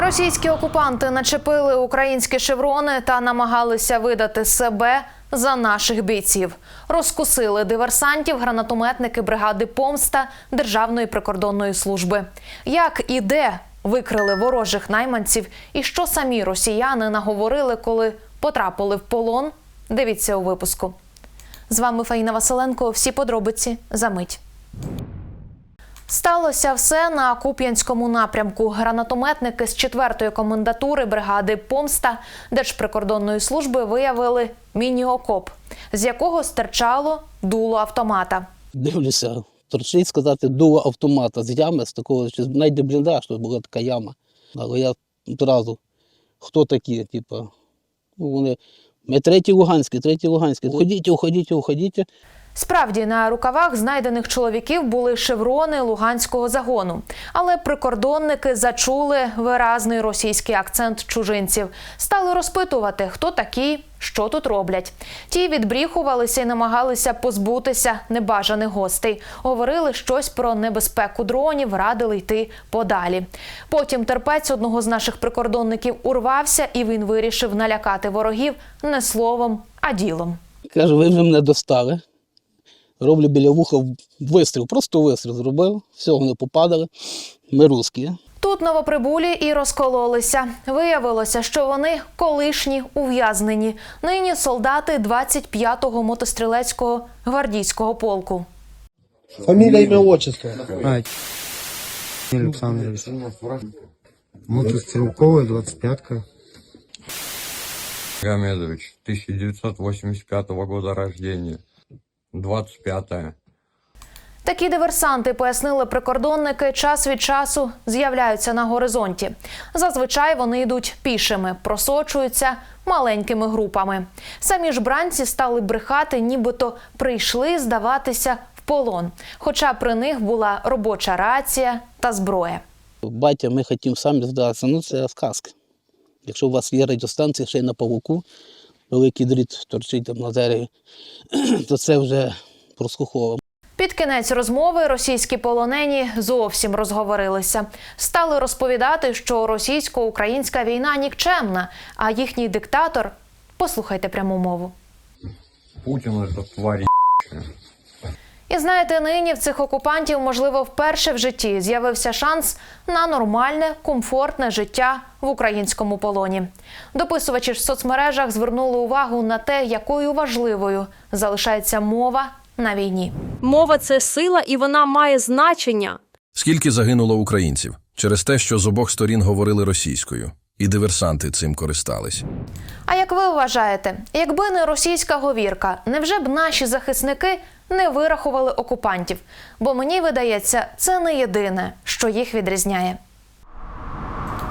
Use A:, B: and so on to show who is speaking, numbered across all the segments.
A: Російські окупанти начепили українські шеврони та намагалися видати себе за наших бійців. Розкусили диверсантів гранатометники бригади Помста Державної прикордонної служби. Як і де викрили ворожих найманців, і що самі росіяни наговорили, коли потрапили в полон? Дивіться у випуску. З вами Фаїна Василенко. Всі подробиці за мить. Сталося все на Куп'янському напрямку. Гранатометники з 4-ї комендатури бригади Помста Держприкордонної служби виявили міні-окоп, з якого стирчало дуло автомата.
B: Дивлюся, торчить сказати дуло автомата з ями, з такого, що навіть не бліндаж, то була така яма. Але я одразу, хто такі, типу, ну, вони. Ми треті Луганські, треті Луганські. Уходіть, уходіть, уходіть.
A: Справді на рукавах знайдених чоловіків були шеврони луганського загону, але прикордонники зачули виразний російський акцент чужинців. Стали розпитувати, хто такі, що тут роблять. Ті відбріхувалися і намагалися позбутися небажаних гостей. Говорили щось про небезпеку дронів, радили йти подалі. Потім терпець одного з наших прикордонників урвався, і він вирішив налякати ворогів не словом, а ділом.
B: Кажу, ви вже мене достали. Роблю біля вуха вистріл, просто вистріл зробив. Все, вони попадали. Ми русські.
A: Тут новоприбулі і розкололися. Виявилося, що вони колишні ув'язнені. Нині солдати 25-го мотострілецького гвардійського полку.
C: Фамилия, имя, отчество.
D: А, Александрович. 25-ка.
E: Гамедович, 1985 года рождения. 25-е.
A: Такі диверсанти, пояснили прикордонники, час від часу з'являються на горизонті. Зазвичай вони йдуть пішими, просочуються маленькими групами. Самі ж бранці стали брехати, нібито прийшли здаватися в полон. Хоча при них була робоча рація та зброя.
B: Батя, ми хотімо самі здатися. Ну, це сказка. Якщо у вас є радіостанція ще й на павуку, великий дріт торчить там на дереві, то це вже проскухово.
A: Під кінець розмови російські полонені зовсім розговорилися. Стали розповідати, що російсько-українська війна нікчемна, а їхній диктатор послухайте пряму мову.
E: Путин это тварь
A: І знаєте, нині в цих окупантів, можливо, вперше в житті з'явився шанс на нормальне, комфортне життя в українському полоні. Дописувачі ж в соцмережах звернули увагу на те, якою важливою залишається мова на війні.
F: Мова це сила, і вона має значення.
G: Скільки загинуло українців через те, що з обох сторін говорили російською, і диверсанти цим користались.
A: А як ви вважаєте, якби не російська говірка, невже б наші захисники не вирахували окупантів? Бо мені видається, це не єдине, що їх відрізняє.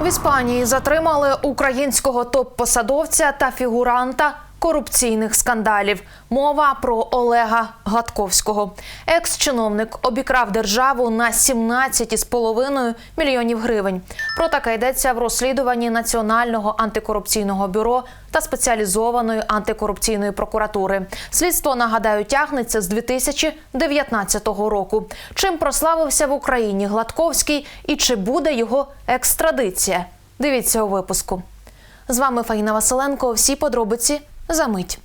A: В Іспанії затримали українського топ-посадовця та фігуранта корупційних скандалів. Мова про Олега Гладковського. Екс-чиновник обікрав державу на 17,5 мільйонів гривень. Про таке йдеться в розслідуванні Національного антикорупційного бюро та спеціалізованої антикорупційної прокуратури. Слідство нагадаю тягнеться з 2019 року. Чим прославився в Україні Гладковський і чи буде його екстрадиція? Дивіться у випуску. З вами Фаїна Василенко. Всі подробиці за мить.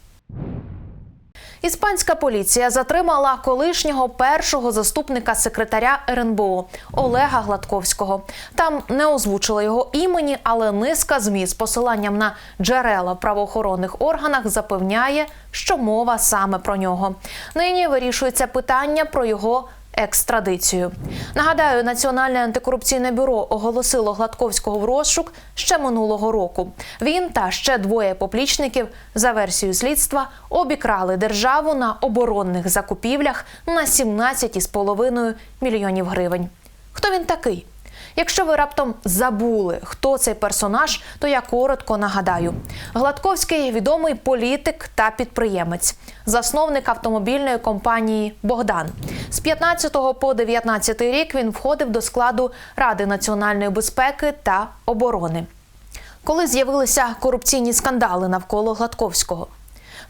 A: Іспанська поліція затримала колишнього першого заступника секретаря РНБО Олега Гладковського. Там не озвучили його імені, але низка змі з посиланням на джерела в правоохоронних органах запевняє, що мова саме про нього. Нині вирішується питання про його екстрадицію. Нагадаю, Національне антикорупційне бюро оголосило Гладковського в розшук ще минулого року. Він та ще двоє поплічників за версією слідства обікрали державу на оборонних закупівлях на 17,5 мільйонів гривень. Хто він такий? Якщо ви раптом забули, хто цей персонаж, то я коротко нагадаю. Гладковський відомий політик та підприємець, засновник автомобільної компанії Богдан. З 15 по 19 рік він входив до складу Ради національної безпеки та оборони. Коли з'явилися корупційні скандали навколо Гладковського.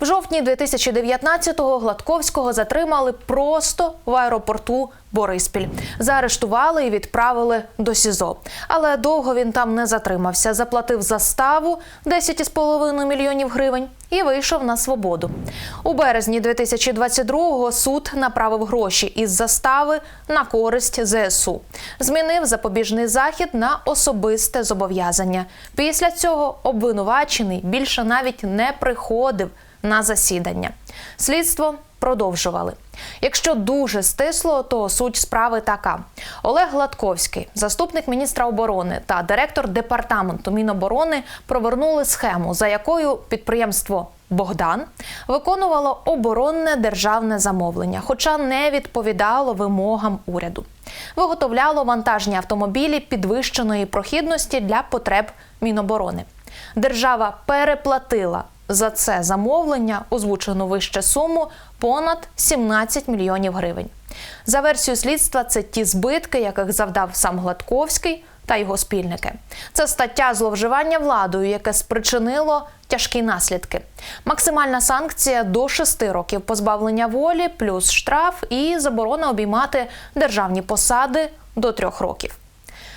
A: Жовтні 2019-го Гладковського затримали просто в аеропорту Бориспіль. Заарештували і відправили до СІЗО. Але довго він там не затримався. Заплатив заставу 10,5 мільйонів гривень і вийшов на свободу. У березні 2022-го суд направив гроші із застави на користь ЗСУ. Змінив запобіжний захід на особисте зобов'язання. Після цього обвинувачений більше навіть не приходив на засідання. Слідство продовжували. Якщо дуже стисло, то суть справи така: Олег Гладковський, заступник міністра оборони та директор департаменту Міноборони, провернули схему, за якою підприємство Богдан виконувало оборонне державне замовлення, хоча не відповідало вимогам уряду. Виготовляло вантажні автомобілі підвищеної прохідності для потреб Міноборони. Держава переплатила за це замовлення озвучену вище суму понад 17 мільйонів гривень. За версією слідства, це ті збитки, яких завдав сам Гладковський та його спільники. Це стаття зловживання владою, яке спричинило тяжкі наслідки. Максимальна санкція до 6 років позбавлення волі, плюс штраф і заборона обіймати державні посади до 3 років.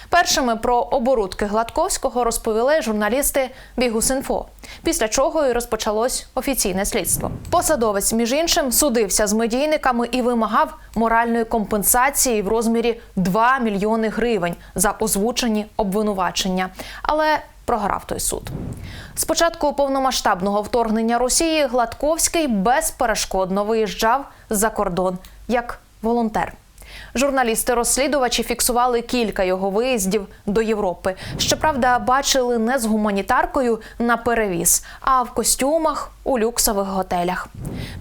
A: Першими про оборудки Гладковського розповіли журналісти Бігус.Інфо, після чого і розпочалось офіційне слідство. Посадовець, між іншим, судився з медійниками і вимагав моральної компенсації в розмірі 2 мільйони гривень за озвучені обвинувачення, але програв той суд. Спочатку повномасштабного вторгнення Росії Гладковський безперешкодно виїжджав за кордон як волонтер. Журналісти-розслідувачі фіксували кілька його виїздів до Європи. Щоправда, бачили не з гуманітаркою на перевіз, а в костюмах у люксових готелях.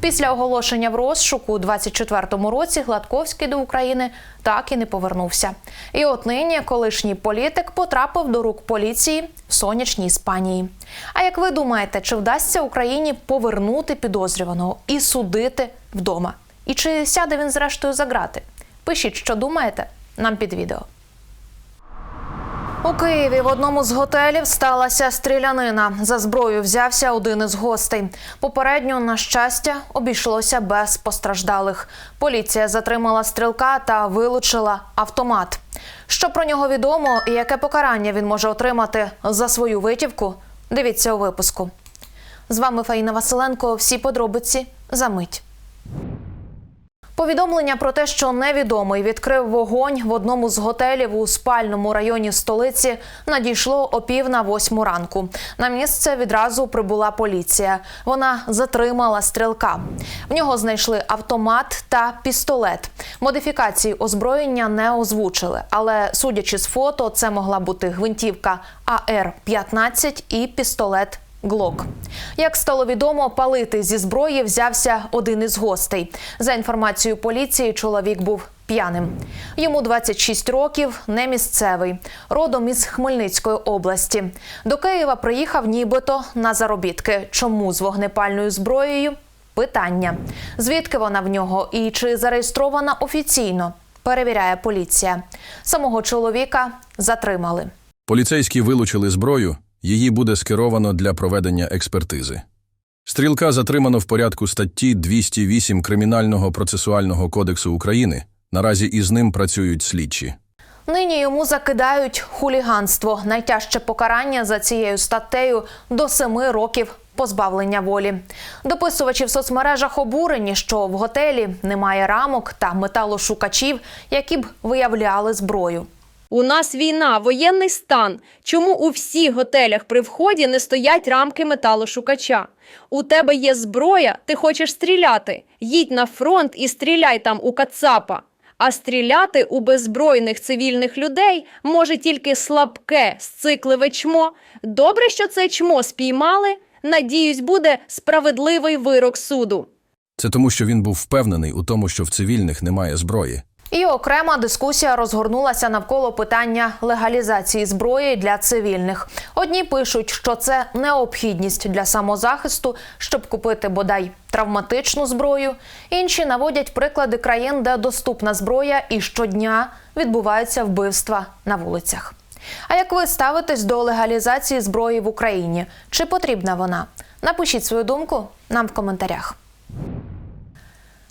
A: Після оголошення в розшуку у 24-му році Гладковський до України так і не повернувся. І от нині колишній політик потрапив до рук поліції в сонячній Іспанії. А як ви думаєте, чи вдасться Україні повернути підозрюваного і судити вдома? І чи сяде він зрештою за грати? Пишіть, що думаєте, нам під відео. У Києві в одному з готелів сталася стрілянина. За зброю взявся один із гостей. Попередньо, на щастя, обійшлося без постраждалих. Поліція затримала стрілка та вилучила автомат. Що про нього відомо і яке покарання він може отримати за свою витівку? Дивіться у випуску. З вами Фаїна Василенко. Всі подробиці за мить. Повідомлення про те, що невідомий відкрив вогонь в одному з готелів у спальному районі столиці, надійшло о пів на восьму ранку. На місце відразу прибула поліція. Вона затримала стрілка. В нього знайшли автомат та пістолет. Модифікації озброєння не озвучили, але судячи з фото, це могла бути гвинтівка АР-15 і пістолет Глок. Як стало відомо, палити зі зброї взявся один із гостей. За інформацією поліції, чоловік був п'яним. Йому 26 років, не місцевий, родом із Хмельницької області. До Києва приїхав нібито на заробітки. Чому з вогнепальною зброєю? Питання: звідки вона в нього і чи зареєстрована офіційно? Перевіряє поліція. Самого чоловіка затримали.
G: Поліцейські вилучили зброю, її буде скеровано для проведення експертизи. Стрілка затримано в порядку статті 208 Кримінального процесуального кодексу України. Наразі із ним працюють слідчі.
A: Нині йому закидають хуліганство. Найтяжче покарання за цією статтею до семи років позбавлення волі. Дописувачі в соцмережах обурені, що в готелі немає рамок та металошукачів, які б виявляли зброю.
F: У нас війна, воєнний стан. Чому у всіх готелях при вході не стоять рамки металошукача? У тебе є зброя, ти хочеш стріляти. Їдь на фронт і стріляй там у Кацапа. А стріляти у беззбройних цивільних людей може тільки слабке, сцикливе чмо. Добре, що це чмо спіймали. Надіюсь, буде справедливий вирок суду.
G: Це тому, що він був впевнений у тому, що в цивільних немає зброї.
A: І окрема дискусія розгорнулася навколо питання легалізації зброї для цивільних. Одні пишуть, що це необхідність для самозахисту, щоб купити бодай травматичну зброю. Інші наводять приклади країн, де доступна зброя, і щодня відбуваються вбивства на вулицях. А як ви ставитесь до легалізації зброї в Україні? Чи потрібна вона? Напишіть свою думку нам в коментарях.